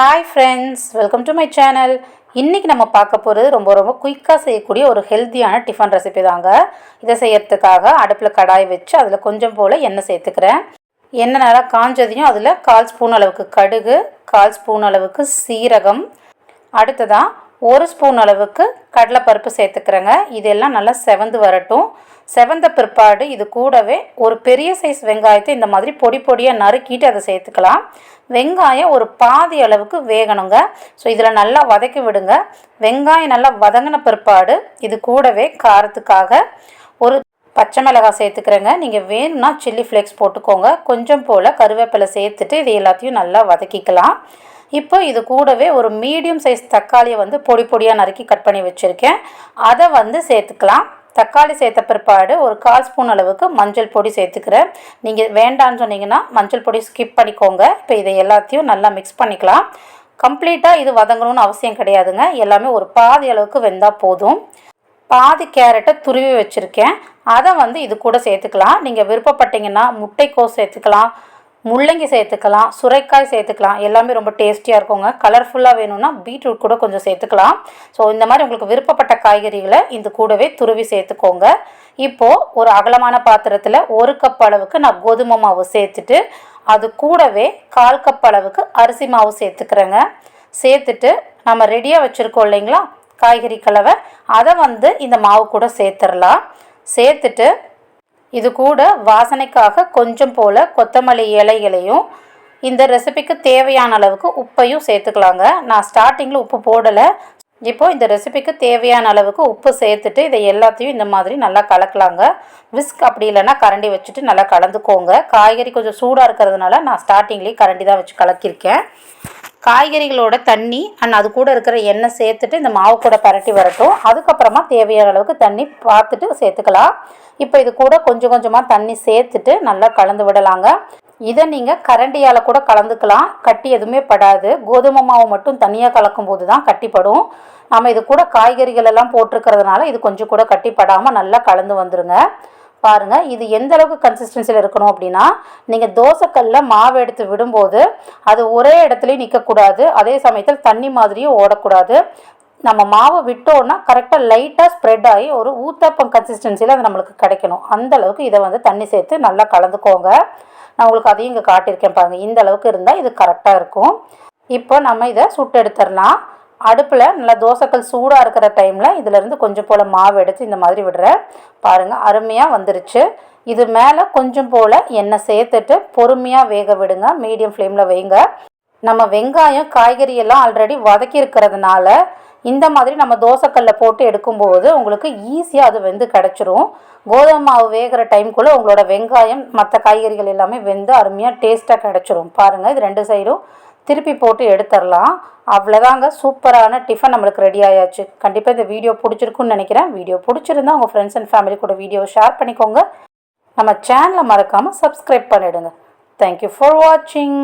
Hi friends welcome to my channel இன்றைக்கி நம்ம பார்க்க போகிறது ரொம்ப ரொம்ப குயிக்காக செய்யக்கூடிய ஒரு ஹெல்த்தியான டிஃபன் ரெசிபி தாங்க. இதை செய்யறதுக்காக அடுப்பில் கடாய் வச்சு அதில் கொஞ்சம் போல் எண்ணெய் சேர்த்துக்கிறேன். எண்ணெய் நல்லா காஞ்சதையும் அதில் கால் ஸ்பூன் அளவுக்கு கடுகு கால் ஸ்பூன் அளவுக்கு சீரகம். அடுத்ததாக ஒரு ஸ்பூன் அளவுக்கு கடலைப்பருப்பு சேர்த்துக்கிறேங்க. இதெல்லாம் நல்லா செவந்து வரட்டும். செவந்த பிற்பாடு இது கூடவே ஒரு பெரிய சைஸ் வெங்காயத்தை இந்த மாதிரி பொடி பொடியாக நறுக்கிட்டு அதை சேர்த்துக்கலாம். வெங்காயம் ஒரு பாதி அளவுக்கு வேகணுங்க. ஸோ இதில் நல்லா வதக்கி விடுங்க. வெங்காயம் நல்லா வதங்கின பிற்பாடு இது கூடவே காரத்துக்காக ஒரு பச்சை மிளகாய் சேர்த்துக்கிறேங்க. நீங்கள் வேணும்னா சில்லி ஃப்ளேக்ஸ் போட்டுக்கோங்க. கொஞ்சம் போல் கருவேப்பிலை சேர்த்துட்டு இது எல்லாத்தையும் நல்லா வதக்கிக்கலாம். இப்போ இது கூடவே ஒரு மீடியம் சைஸ் தக்காளியை வந்து பொடி பொடியாக நறுக்கி கட் பண்ணி வச்சுருக்கேன். அதை வந்து சேர்த்துக்கலாம். தக்காளி சேர்த்த பிற்பாடு ஒரு கால் ஸ்பூன் அளவுக்கு மஞ்சள் பொடி சேர்த்துக்கிறேன். நீங்கள் வேண்டான்னு சொன்னீங்கன்னா மஞ்சள் பொடி ஸ்கிப் பண்ணிக்கோங்க. இப்போ இதை எல்லாத்தையும் நல்லா மிக்ஸ் பண்ணிக்கலாம். கம்ப்ளீட்டாக இது வதங்கணும்னு அவசியம் கிடையாதுங்க. எல்லாமே ஒரு பாதி அளவுக்கு வெந்தால் போதும். பாதி கேரட்டை துருவி வச்சுருக்கேன். அதை வந்து இது கூட சேர்த்துக்கலாம். நீங்கள் விருப்பப்பட்டீங்கன்னா முட்டைக்கோஸ் சேர்த்துக்கலாம். முள்ளங்கி சேர்த்துக்கலாம் சுரைக்காய் சேர்த்துக்கலாம். எல்லாமே ரொம்ப டேஸ்டியாக இருக்குங்க. கலர்ஃபுல்லாக வேணும்னா பீட்ரூட் கூட கொஞ்சம் சேர்த்துக்கலாம். ஸோ இந்த மாதிரி உங்களுக்கு விருப்பப்பட்ட காய்கறிகளை இந்த கூடவே துருவி சேர்த்துக்கோங்க. இப்போது ஒரு அகலமான பாத்திரத்தில் ஒரு கப் அளவுக்கு நான் கோதுமை மாவு சேர்த்துட்டு அது கூடவே கால் கப் அளவுக்கு அரிசி மாவு சேர்த்துக்கிறேங்க. சேர்த்துட்டு நம்ம ரெடியாக வச்சுருக்கோம் இல்லைங்களா? காய்கறி கலவை. அதை வந்து இந்த மாவு கூட சேர்த்துடலாம் சேர்த்துட்டு இது கூட வாசனைக்காக கொஞ்சம் போல் கொத்தமல்லி இலைகளையும் இந்த ரெசிபிக்கு தேவையான அளவுக்கு உப்பையும் சேர்த்துக்கலாங்க. நான் ஸ்டார்டிங்கில் உப்பு போடலை. இப்போது இந்த ரெசிபிக்கு தேவையான அளவுக்கு உப்பு சேர்த்துட்டு இதை எல்லாத்தையும் இந்த மாதிரி நல்லா கலக்கலாங்க. விஸ்க் அப்படி இல்லைன்னா கரண்டி வச்சுட்டு நல்லா கலந்துக்கோங்க. காய்கறி கொஞ்சம் சூடாக இருக்கிறதுனால நான் ஸ்டார்டிங்லேயே கரண்டி தான் வச்சு கலக்கியிருக்கேன். காய்கறிகளோட தண்ணி அண்ட் அது கூட இருக்கிற எண்ணெய் சேர்த்துட்டு இந்த மாவு கூட பரட்டி வரட்டும். அதுக்கப்புறமா தேவையான அளவுக்கு தண்ணி பார்த்துட்டு சேர்த்துக்கலாம். இப்போ இது கூட கொஞ்சம் கொஞ்சமாக தண்ணி சேர்த்துட்டு நல்லா கலந்து விடலாங்க. இதை நீங்கள் கரண்டியால் கூட கலந்துக்கலாம். கட்டி எதுவுமே படாது. கோதுமை மாவு மட்டும் தனியாக கலக்கும் போது தான் கட்டிப்படும். நம்ம இது கூட காய்கறிகள் எல்லாம் போட்டிருக்கிறதுனால இது கொஞ்சம் கூட கட்டிப்படாமல் நல்லா கலந்து வந்துருங்க. பாருங்கள் இது எந்த அளவுக்கு கன்சிஸ்டன்சியில் இருக்கணும் அப்படின்னா நீங்கள் தோசைக்கல்லில் மாவு எடுத்து விடும்போது அது ஒரே இடத்துலையும் நிற்கக்கூடாது அதே சமயத்தில் தண்ணி மாதிரியும் ஓடக்கூடாது. நம்ம மாவு விட்டோன்னா கரெக்டாக லைட்டாக ஸ்ப்ரெட் ஆகி ஒரு ஊத்தப்பம் கன்சிஸ்டன்சியில் அது நம்மளுக்கு கிடைக்கணும். அந்த அளவுக்கு இதை வந்து தண்ணி சேர்த்து நல்லா கலந்துக்கோங்க. நான் உங்களுக்கு அதையும் இங்கே காட்டியிருக்கேன் பாருங்கள் இந்த அளவுக்கு இருந்தால் இது கரெக்டாக இருக்கும். இப்போ நம்ம இதை சுட்டெடுத்துடலாம் அடுப்பில் நல்லா தோசைக்கல் சூடாக இருக்கிற டைமில் இதிலேருந்து கொஞ்சம் போல் மாவு எடுத்து இந்த மாதிரி விடுறேன். பாருங்கள் அருமையாக வந்துருச்சு. இது மேலே கொஞ்சம் போல் எண்ணெய் சேர்த்துட்டு பொறுமையாக வேக விடுங்க. மீடியம் ஃப்ளேமில் வைங்க. நம்ம வெங்காயம் காய்கறி எல்லாம் ஆல்ரெடி வதக்கி இருக்கிறதுனால இந்த மாதிரி நம்ம தோசைக்கல்ல போட்டு எடுக்கும்போது உங்களுக்கு ஈஸியாக அது வெந்து கிடச்சிரும். கோதுமை மாவு வேகிற டைம்குள்ளே உங்களோட வெங்காயம் மற்ற காய்கறிகள் எல்லாமே வெந்து அருமையாக டேஸ்ட்டாக கிடச்சிரும். பாருங்கள் இது ரெண்டு சைடும் திருப்பி போட்டு எடுத்துடலாம் அவ்வளோதாங்க சூப்பரான டிஃபன் நம்மளுக்கு ரெடி ஆயாச்சு. கண்டிப்பாக இந்த வீடியோ பிடிச்சிருக்குன்னு நினைக்கிறேன். வீடியோ பிடிச்சிருந்தா உங்கள் ஃப்ரெண்ட்ஸ் அண்ட் ஃபேமிலி கூட வீடியோ ஷேர் பண்ணிக்கோங்க. நம்ம சேனலை மறக்காமல் சப்ஸ்கிரைப் பண்ணிவிடுங்க தேங்க்யூ ஃபார் வாட்சிங்